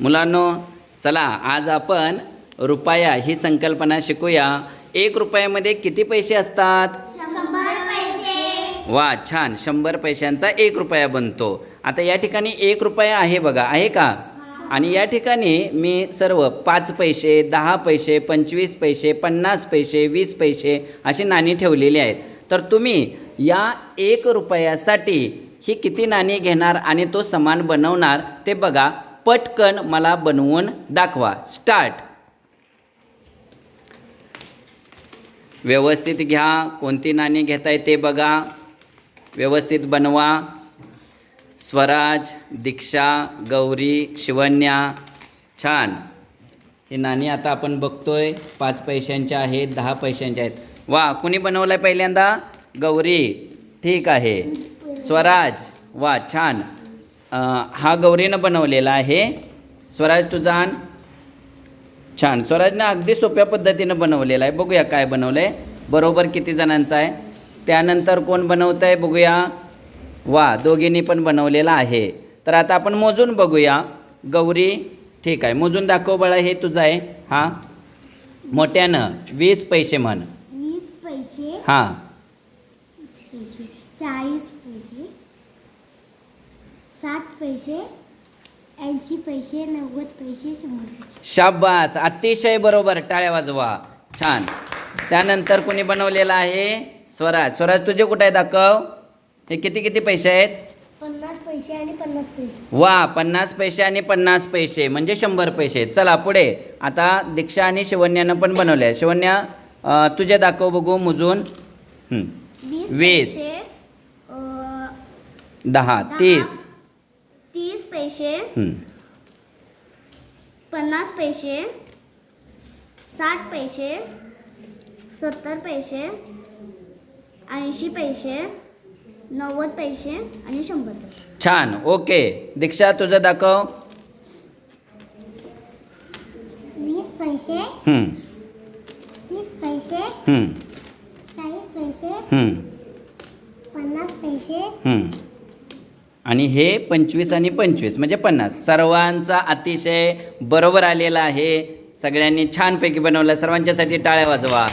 मुलांनो चला आज आपण रुपया ही संकल्पना शिकूया. एक रुपयामध्ये किती पैसे असतात? वा छान. शंभर पैशांचा एक रुपया बनतो. आता या ठिकाणी एक रुपया आहे बघा आहे का? आणि या ठिकाणी मी सर्व पाच पैसे दहा पैसे पंचवीस पैसे पन्नास पैसे वीस पैसे अशी नाणी ठेवलेली आहेत. तर तुम्ही या एक रुपयासाठी ही किती नाणी घेणार आणि तो समान बनवणार ते बघा. पटकन मला बनवून दाखवा. स्टार्ट व्यवस्थित घ्या. कोणती नाणी घेताय ते बघा. व्यवस्थित बनवा. स्वराज दीक्षा गौरी शिवन्या. छान. ही नाणी आता आपण बघतोय. पाच पैशांच्या आहेत दहा पैशांच्या आहेत. वा कुणी बनवलं आहे पहिल्यांदा? गौरी. ठीक आहे. स्वराज. वा छान. हा गौरीनं बनवलेला आहे. स्वराज तुझा आण. छान. स्वराजनं अगदी सोप्या पद्धतीनं बनवलेलं आहे. बघूया काय बनवलं आहे बरोबर किती जणांचं आहे. त्यानंतर कोण बनवतं आहे बघूया. वा दोघींनी पण बनवलेला आहे. तर आता आपण मोजून बघूया. गौरी ठीक आहे. मोजून दाखव बळा हे तुझं आहे. हां. मोठ्यानं वीस पैसे म्हण. वीस पैसे? हां. चाळीस पैसे. साठ पैसे ऐंशी पैसे नव्वद पैसे शंभर पैसे. शाबास. अतिशय बरोबर. टाळ्या वाजवा. छान. त्यानंतर कोणी बनवलेलं आहे? स्वराज. स्वराज तुझे कुठे आहे दाखव. हे किती किती पैसे आहेत? पन्नास पैसे आणि पन्नास पैसे. वा पन्नास पैसे आणि पन्नास पैसे. म्हणजे शंभर पैसे. चला पुढे. आता दीक्षा आणि शिवन्यानं पण बनवले आहे शिवन्या अं, तुझे दाखव बघू मोजून. हं. वीस वीस. पैसे अं, दहा. तीस. पैसे. पन्नास पैसे साठ पैसे सत्तर पैसे ऐंशी पैसे नव्वद पैसे आणि शंभर पैसे छान ओके दीक्षा तुझं दाखव वीस पैसे. तीस पैसे. चाळीस पैसे. पन्नास पैसे. आणि हे पंचवीस आणि पंचवीस म्हणजे पन्नास. सर्वांचा अतिशय बरोबर आलेला आहे. सगळ्यांनी छानपैकी बनवलं. सर्वांच्यासाठी टाळ्या वाजवा.